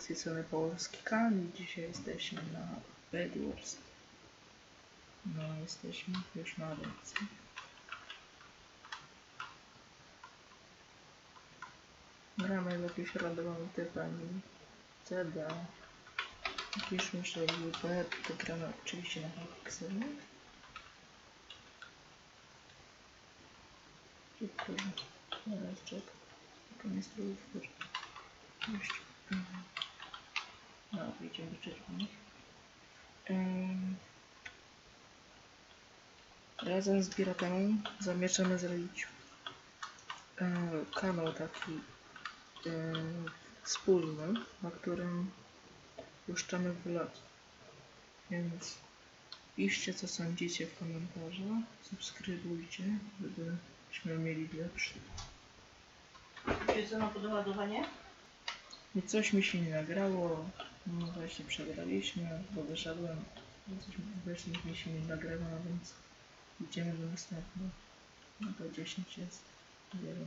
Z tej strony polski Kamil. Dzisiaj jesteśmy na Bedwars. No, jesteśmy już na lekcji. Gramy w jakieś randomowe typy, ani CD. Jakiś muszę UB, to gramy oczywiście na Hypixelu. Szybko. Teraz czek. Tylko nie strój Już. Mhm. No, wyjdziemy do czerwonych. Razem z Piratem zamierzamy zrobić kanał taki wspólny, na którym puszczamy vlogi. Więc piszcie co sądzicie w komentarzach, subskrybujcie, żebyśmy mieli lepszy. Wiecie co na podładowanie? I coś mi się nie nagrało, no właśnie przegraliśmy, bo wyszedłem, no coś właśnie mi się nie nagrało, więc idziemy do następnego. No to 10 jest, 1,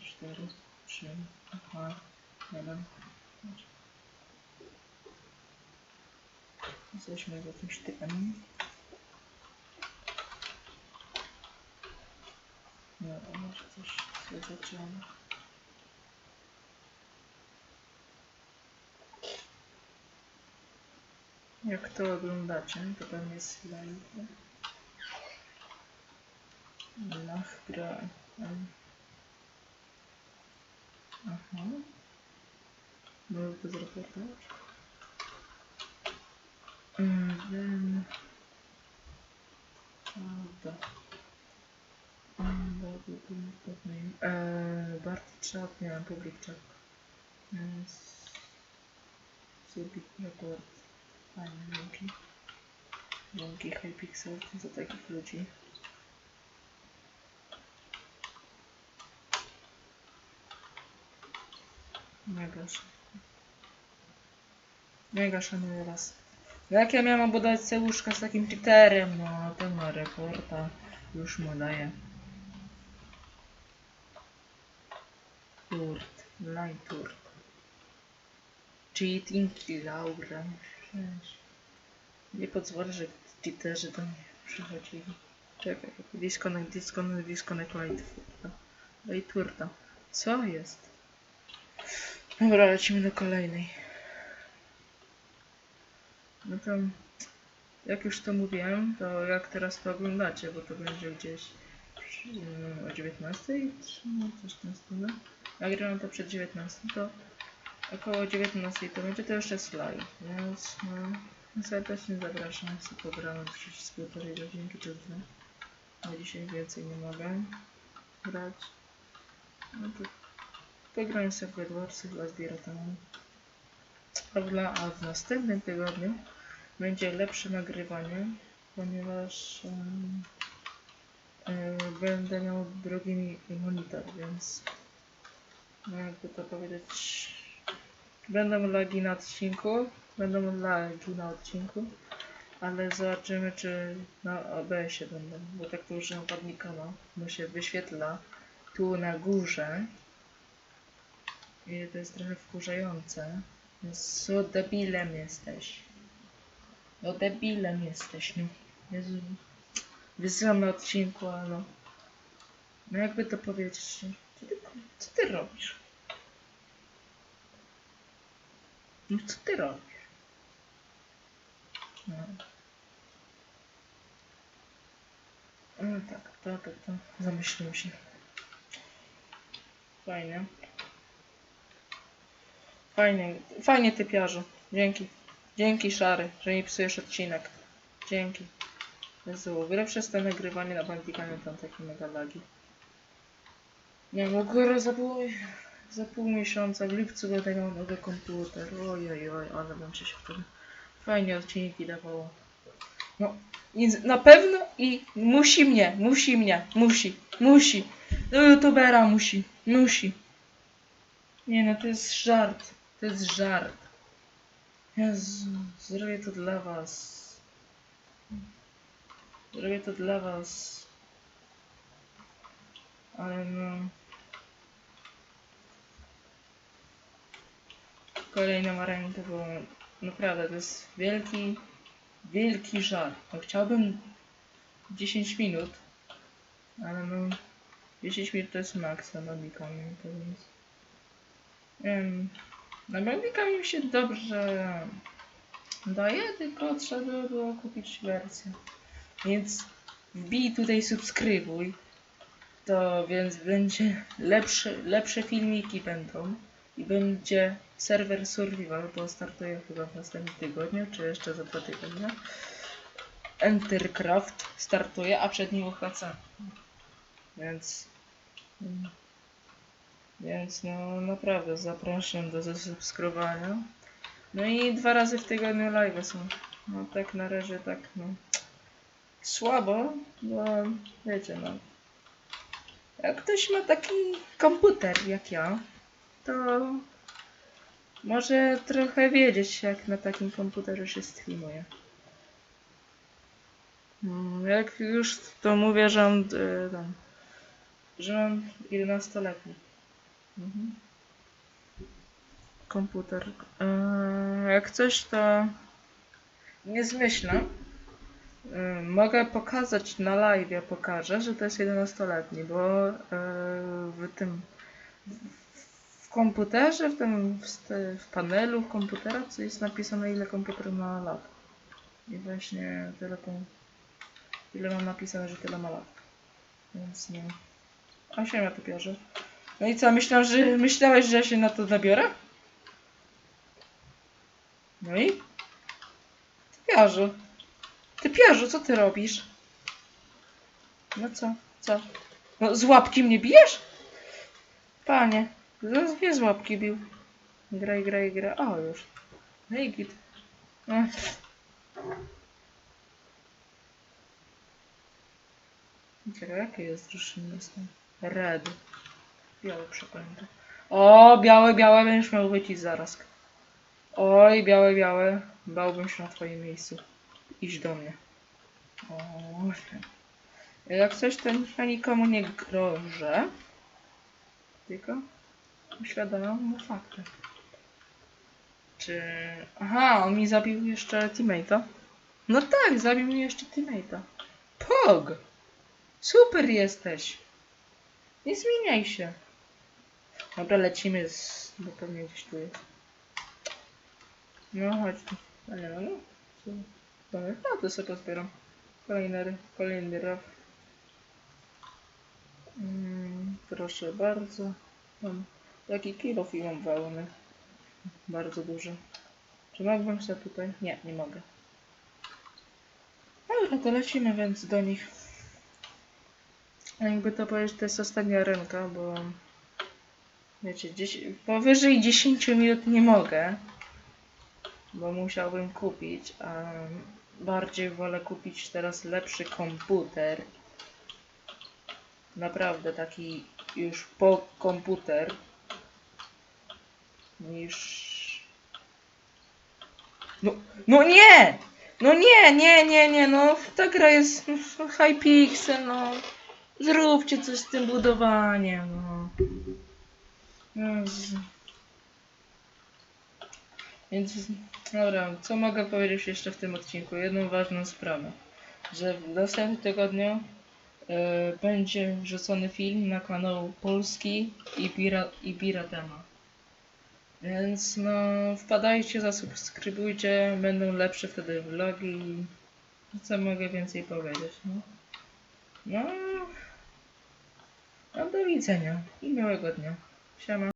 4, 3, aha, 1. Jesteśmy z jakimś typem. No, może coś zaczynamy. Jak to oglądacie, to tam jest live. Aha. Może to zreportować? Then... Prawda. Eee, Bart Chat, miałem public chat. Report. Fajne, dzięki. Dzięki Hypixel za takich ludzi. Mega szanuję. Mega szanuję was. Jak ja miałam obudować sobie łóżka z takim cheaterem? No, ten ma reporta. Już mu daje. Turt. Light turt. Cheating Laura. Przecież. Nie pozwolę, że cheaterzy do mnie przychodzili. Czekaj, disconnect, disconnect, disconnect light. Light turta. Co jest? Dobra, lecimy do kolejnej. No to, jak już to mówiłem, to jak teraz to oglądacie, bo to będzie gdzieś przy, o 19, czy no, coś w tym stylu. Jak grałem to przed 19, to około 19 to będzie to jeszcze live, więc no, serdecznie zapraszam, sobie pogramy gdzieś z półtorej godzinki czy dwie. No dzisiaj więcej nie mogę grać. No to pogram sobie w Edwardsy chyba z Bieratami. A w, a następnym tygodniu będzie lepsze nagrywanie, ponieważ e, będę miał drugi monitor, więc no jakby to powiedzieć, będą lagi na odcinku, będą lagi na odcinku, ale zobaczymy czy na OBS-ie będą, bo tak to użyłem ładnika, no, bo się wyświetla tu na górze i to jest trochę wkurzające. Co debilem jesteś. No debilem jesteś, no. Jezu. Wysyłam na odcinku, ale no. No jakby to powiedzieć. Co ty, co ty robisz? No co ty robisz? No. No tak, to, to, to. Zamyśliłem się. Fajnie. Fajnie, fajnie typiarzu. Dzięki. Dzięki szary, że mi psujesz odcinek. Dzięki. Jezu, wiele przez to nagrywanie na bandikanie tam takie mega lagi. Nie no, góra za pół, miesiąca, w lipcu będę miał nowy komputer. Ojej, oj, ale bym się wtedy fajnie odcinki dawało. No, na pewno i musi mnie, musi mnie, musi, musi. Do youtubera musi, musi. Nie no, to jest żart. To jest żart. Jezu, zrobię to dla was. Zrobię to dla was. Ale no... kolejną arenkę, bo naprawdę to jest wielki, wielki żar. No, chciałbym 10 minut, ale no 10 minut to jest maks na Babikami, to więc... Um, na Babikami mi się dobrze daje, tylko trzeba było kupić wersję. Więc wbij tutaj subskrybuj. To więc będzie lepsze, lepsze filmiki będą i będzie serwer survival, bo startuje chyba w następnym tygodniu, czy jeszcze za dwa tygodnie. Entercraft startuje, a przed nim UHC. Więc mm, więc no naprawdę zapraszam do zasubskrybowania. No i dwa razy w tygodniu live są. No tak na razie tak no słabo, bo wiecie no. Jak ktoś ma taki komputer jak ja, to może trochę wiedzieć jak na takim komputerze się streamuje. Mm, Jak już to mówię, że on e, tam, że on 11-letni. Mhm. Komputer. Eee, jak coś to nie zmyślę. Eee, mogę pokazać na live, ja pokażę, że to jest 11-letni, bo eee, w tym komputerze, w tym w, w panelu komputera co jest napisane ile komputer ma lat. I właśnie tyle, kom- ile mam napisane, że tyle ma lat. Więc nie. A się na to bierze. No i co, myślał, że, myślałeś, że ja się na to nabiorę? No i? Ty piarzu. Ty piarzu, co ty robisz? No co? Co? No z łapki mnie bijesz? Panie, z- nie z łapki bił. Graj, graj, graj. O, już. No i git. Ech. Czekaj, jakie jest drużyny? Red. Białe przeklęte. O, białe, białe, będziesz miał wycisk zaraz. Oj, białe, białe. Bałbym się na twoim miejscu. Idź do mnie. O, jak coś, to nikomu nie grożę. Tylko uświadamiam mu fakty. Czy... Aha, on mi zabił jeszcze teammate'a. No tak, zabił mi jeszcze teammate'a. Pog! Super jesteś! Nie zmieniaj się. Dobra, lecimy z... bo pewnie gdzieś tu jest. No, chodź tu. No. Co? Dobra, no to sobie pozbieram. Kolejny, kolejny raf. Mm, proszę bardzo. Mam taki kilof i mam wełny. Bardzo duży. Czy mógłbym sobie tutaj? Nie, nie mogę. Dobra, to lecimy więc do nich. A jakby to powiedzieć, to jest ostatnia ręka, bo wiecie, 10, powyżej 10 minut nie mogę, bo musiałbym kupić, a bardziej wolę kupić teraz lepszy komputer. Naprawdę taki już po komputer niż no, no nie! No nie, nie, nie, nie, no ta gra jest no, Hypixel, no. Zróbcie coś z tym budowaniem, no. Więc, dobra, co mogę powiedzieć jeszcze w tym odcinku? Jedną ważną sprawę, że w następnym tygodniu e, będzie wrzucony film na kanał Polski i, Pira, i Piratema. Więc no, wpadajcie, zasubskrybujcie, będą lepsze wtedy vlogi. Co mogę więcej powiedzieć, no? No, no do widzenia i miłego dnia. Siema.